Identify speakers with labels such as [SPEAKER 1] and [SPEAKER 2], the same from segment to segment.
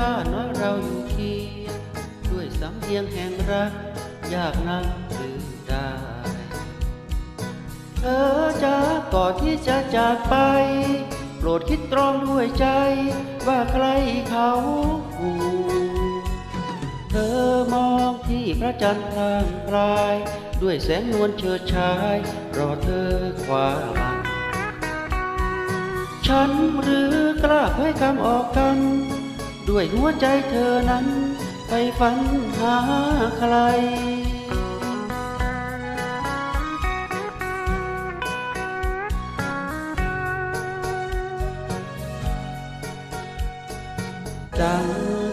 [SPEAKER 1] บ้านน้อยเราอยู่เคียงด้วยสำเนียงแห่งรัก ยากนักหรือได้เธอจะก่อนที่จะจากไป โปรดคิดตรองด้วยใจ ว่าใครเขาคู่เธอมองที่พระจันทร์พลางพลาย ด้วยแสงนวลเฉิดฉาย รอเธอคว้าบังฉันหรือกล้าเผยคำออกกัน ด้วยหัวใจเธอนั้น ไปฝันหาใครดัง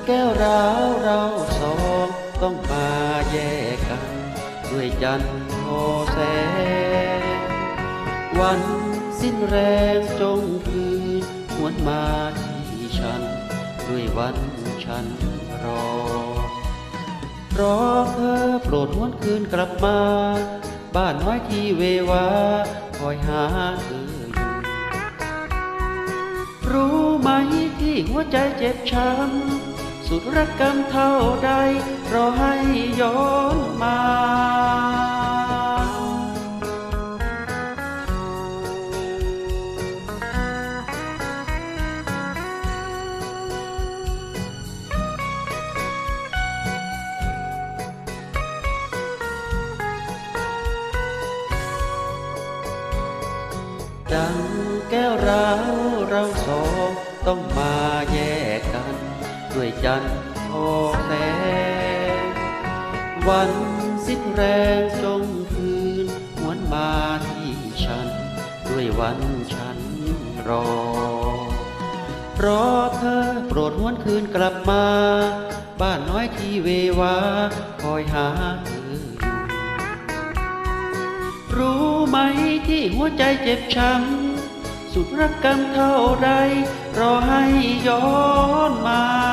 [SPEAKER 1] แก้วร้าวเราสองต้องมาแยกกัน ด้วยจันทร์โอแสงวันสิ้นแรงจงคืนหวนมาที่ฉัน ด้วยวันฉันรอ รอเธอโปรดหวนคืนกลับมา บ้านน้อยที่เววาคอยหาเธออยู่ รู้ไหมที่หัวใจเจ็บช้ำ สุดรักกรรมเท่าใดรอให้ย้อนมา ดังแก้วร้าวเราสองต้องมาแยกกัน ด้วยจันทร์โอแสงวันสิ้นแรงจงคืนหวนมาที่ฉัน ด้วยวันฉันรอรอเธอโปรดหวนคืนกลับมา บ้านน้อยที่เววาคอยหาเธอ รู้ไหมที่หัวใจเจ็บช้ำ สุดรักกันเท่าไรรอให้ย้อนมา